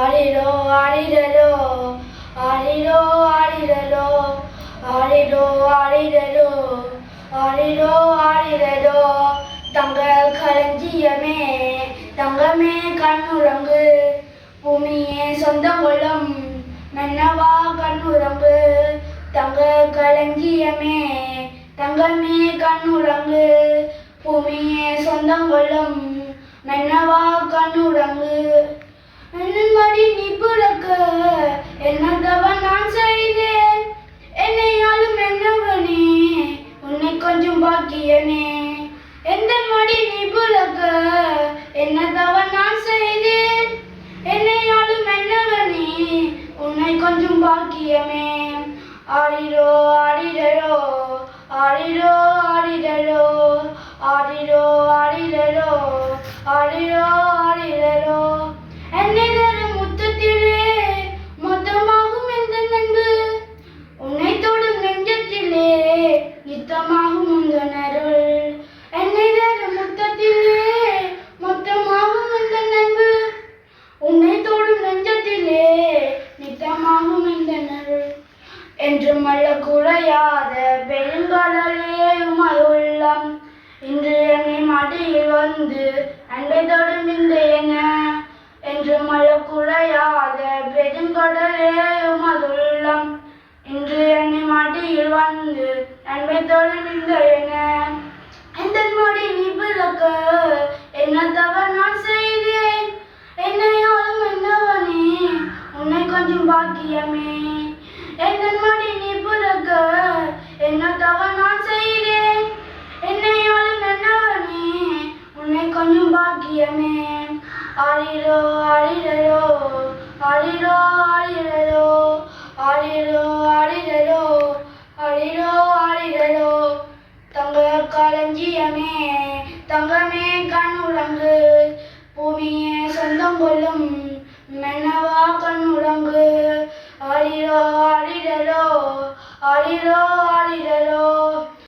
ஆடிடோ ஆடிடலோ ஆடிடோ ஆடிடலோ ஆடிடோ ஆடிடலோ ஆடிடோ ஆடிடலோ தங்கள் களஞ்சியமே தங்கமே கண்ணுரங்கு. பூமியே சொந்த குலம் மென்னவா கண்ணுரங்கு. தங்க களஞ்சியமே தங்கமே கண்ணுரங்கு. பூமியே சொந்தம் கொள்ளும் மென்னவா கண்ணுரங்கு. பிரியனே எந்த மடி நீ புலக என்ன தவன் நான் செய்தேன்? என்னை ஆளும் என்னவனே உன்னை கொஞ்சம் பாக்கியமே. ஆடிரோ ஆடிடரோ ஆடிரோ ஆடிடரோ ஆடிரோ ஆடிடரோ ஆடிரோ ஆடிடரோ என்னை தரும் முத்தத்திலே மொத்தமாகும் எந்த நண்பு? உன்னை தொடும் நெஞ்சத்திலே நித்தமாகும் உந்தன என்றும் அல்ல குறையாத பெருங்கடலே உமை உள்ளம். இன்று என்னை மடியில் வந்து அன்பை தொடும் இந்த என்ன? என்றும் அல்ல குறையாத பெருங்கடலே உமது உள்ளம். இன்று என்னை மடியில் வந்து அன்பை தொடும் இந்த என்ன? எந்த மொழி நீ பிறக்க? என்ன தவறு நான் செய்தேன்? என்னையாலும் என்னவனே உன்னை கொஞ்சம் பாக்கியமே. எந்த மடி நீ பிறக்க என்ன தவறு நான் செய்தேன்? என்னையாலும் என்னவனே உன்னை கொஞ்சம் பாக்கியமே. ஆடிரோ ஆடிரோ ஆடிரோ ஆடிரோ ஆடிரோ ஆடிரோ ஆடிரோ ஆடிரோ தங்க களஞ்சியமே தங்கமே கண்ணுறங்கு பூமியே சொந்தம் கொள்ளும் மென்னவா கண்ணுறங்கு arirelo, arirelo, arirelo.